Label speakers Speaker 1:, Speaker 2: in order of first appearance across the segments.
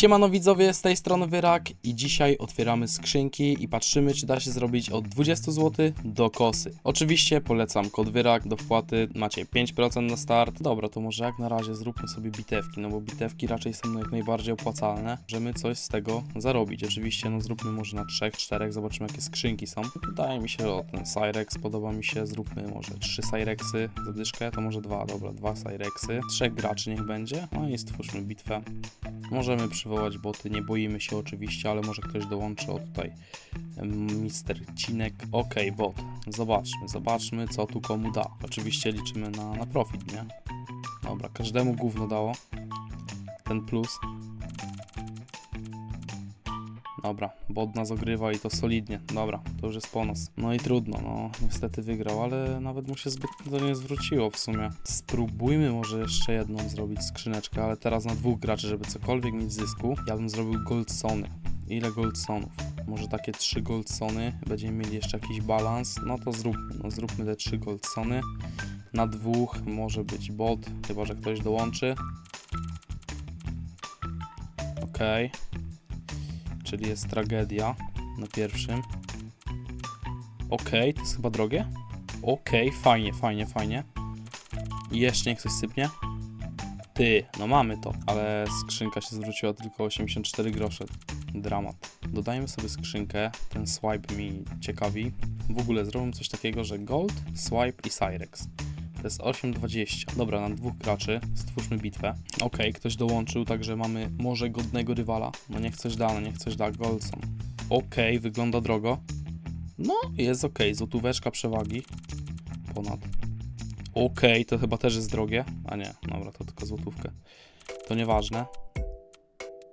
Speaker 1: Siemano widzowie, z tej strony Wyrak i dzisiaj otwieramy skrzynki i patrzymy czy da się zrobić od 20 zł do kosy. Oczywiście polecam kod Wyrak do wpłaty, macie 5% na start. Dobra, to może jak na razie zróbmy sobie bitewki, no bo bitewki raczej są jak najbardziej opłacalne. Możemy coś z tego zarobić. Oczywiście no zróbmy może na 3, 4, zobaczymy jakie skrzynki są. Wydaje mi się, o ten Cyrex podoba mi się, zróbmy może 3 Cyrexy za dyszkę, to może dwa, dobra, dwa Cyrexy. Trzech graczy niech będzie, no i stwórzmy bitwę. Możemy przywołać boty, nie boimy się oczywiście, ale może ktoś dołączy o tutaj Mister Cinek. Ok, bot. Zobaczmy, zobaczmy co tu komu da. Oczywiście liczymy na, na profit, nie? Dobra, każdemu gówno dało. Ten plus. Dobra, bot nas ogrywa i to solidnie. Dobra, to już jest po nas. No i trudno, no niestety wygrał, ale nawet mu się zbyt to nie zwróciło w sumie. Spróbujmy może jeszcze jedną zrobić skrzyneczkę, ale teraz na dwóch graczy, żeby cokolwiek mieć zysku. Ja bym zrobił goldsony. Ile goldsonów? Może takie trzy goldsony, będziemy mieli jeszcze jakiś balans. No to zróbmy, no zróbmy te trzy goldsony. Na dwóch może być bot, chyba że ktoś dołączy. Okej. Czyli jest tragedia na pierwszym. Okej, to jest chyba drogie. Okej, fajnie, fajnie, fajnie. Jeszcze niech coś sypnie. Ty, no mamy to, ale skrzynka się zwróciła tylko 84 grosze. Dramat. Dodajmy sobie skrzynkę, ten swipe mi ciekawi. W ogóle zrobimy coś takiego, że gold, swipe i cyrex. To jest 8,20. Dobra, na dwóch graczy. Stwórzmy bitwę. Okej, ktoś dołączył, także mamy może godnego rywala. No niech coś da, no niech coś da. Goldson. Okej, wygląda drogo. No, jest okej. Złotóweczka przewagi. Ponad. Okej, to chyba też jest drogie. A nie, dobra, to tylko złotówkę. To nieważne.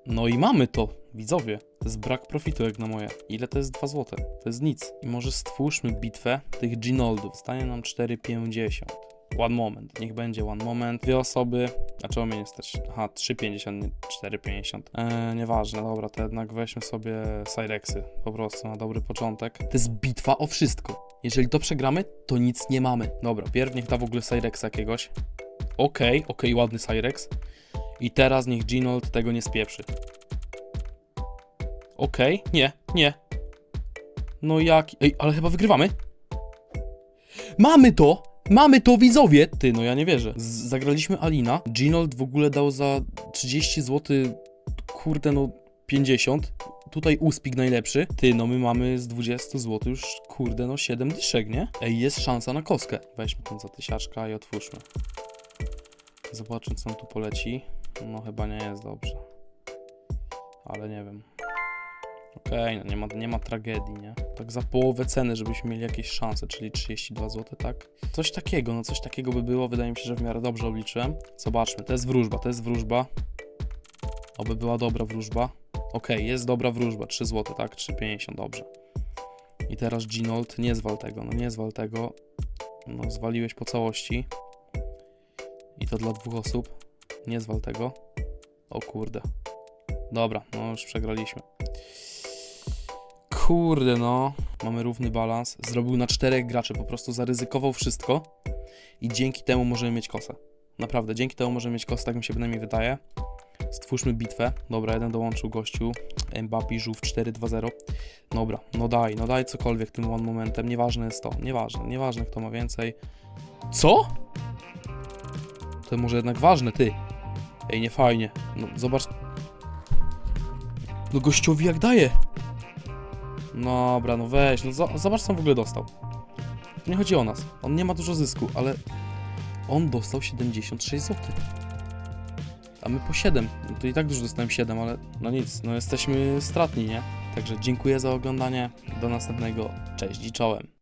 Speaker 1: No i mamy to, widzowie. To jest brak profitu jak na moje. Ile to jest 2 złote? To jest nic. I może stwórzmy bitwę tych Ginoldów. Stanie nam 4,50. One moment, niech będzie one moment. Dwie osoby, a czemu mnie nie stać? Aha, 3,50, nie 4,50. Eee, nieważne, dobra, to jednak weźmy sobie Cyrexy. Po prostu na dobry początek. To jest bitwa o wszystko. Jeżeli to przegramy, to nic nie mamy. Dobra, pierw niech da w ogóle Cyrexa jakiegoś. Okej, okej, ładny Cyrex. I teraz niech Ginold tego nie spieprzy. Okej, nie, nie. No jak... Ej, ale chyba wygrywamy. Mamy to! Mamy to, widzowie! Ty, no ja nie wierzę. Z zagraliśmy Alina. Ginold w ogóle dał za 30 zł, kurde no 50. Tutaj Uspik najlepszy. Ty, no my mamy z 20 zł już, kurde no 7 dyszek, nie? Ej, jest szansa na koskę. Weźmy ten za tysiaczka i otwórzmy. Zobaczmy, co nam tu poleci. No chyba nie jest dobrze. Ale nie wiem. Okej, no nie ma, nie ma tragedii, nie? Tak za połowę ceny, żebyśmy mieli jakieś szanse, czyli 32 zł, tak? Coś takiego, no coś takiego by było. Wydaje mi się, że w miarę dobrze obliczyłem. Zobaczmy, to jest wróżba, to jest wróżba. Oby była dobra wróżba. Okej, jest dobra wróżba, 3 zł, tak? 3,50, dobrze. I teraz Ginold, nie zwal tego, no nie zwal tego. No, zwaliłeś po całości. I to dla dwóch osób. Nie zwal tego. O kurde. Dobra, no już przegraliśmy. Kurde no. Mamy równy balans. Zrobił na czterech graczy, po prostu zaryzykował wszystko. I dzięki temu możemy mieć kosę. Naprawdę, dzięki temu możemy mieć kosę, tak mi się przynajmniej wydaje. Stwórzmy bitwę. Dobra, jeden dołączył gościu. Mbappé żółw 4-2-0. Dobra, no daj, no daj cokolwiek tym one momentem. Nieważne jest to, nieważne, nieważne kto ma więcej. Co? To może jednak ważne, ty. Ej, nie fajnie. No zobacz. No gościowi jak daje. Dobra, no weź, no zo- zobacz co on w ogóle dostał. Nie chodzi o nas. On nie ma dużo zysku, ale on dostał 76 zł. A my po 7. No to i tak dużo dostałem 7, ale no nic, no jesteśmy stratni, nie? Także dziękuję za oglądanie. Do następnego. Cześć i czołem.